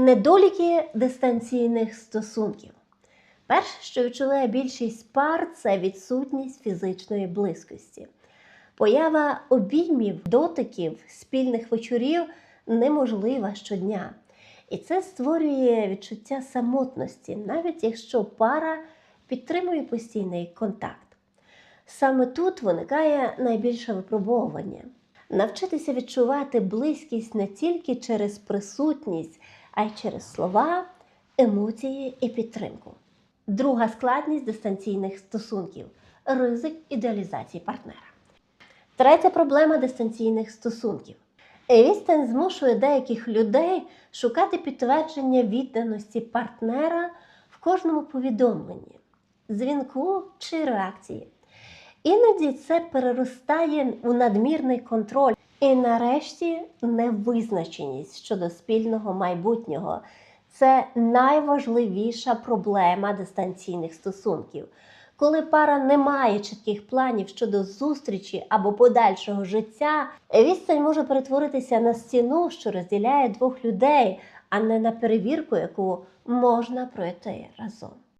Недоліки дистанційних стосунків. Перше, що відчуває більшість пар, це відсутність фізичної близькості. Поява обіймів, дотиків, спільних вечорів неможлива щодня. І це створює відчуття самотності, навіть якщо пара підтримує постійний контакт. Саме тут виникає найбільше випробовування. Навчитися відчувати близькість не тільки через присутність, а й через слова, емоції і підтримку. Друга складність дистанційних стосунків ризик ідеалізації партнера. Третя проблема дистанційних стосунків. Відстань змушує деяких людей шукати підтвердження відданості партнера в кожному повідомленні, дзвінку чи реакції. Іноді це переростає у надмірний контроль і, нарешті, невизначеність щодо спільного майбутнього. Це найважливіша проблема дистанційних стосунків. Коли пара не має чітких планів щодо зустрічі або подальшого життя, відстань може перетворитися на стіну, що розділяє двох людей, а не на перевірку, яку можна пройти разом.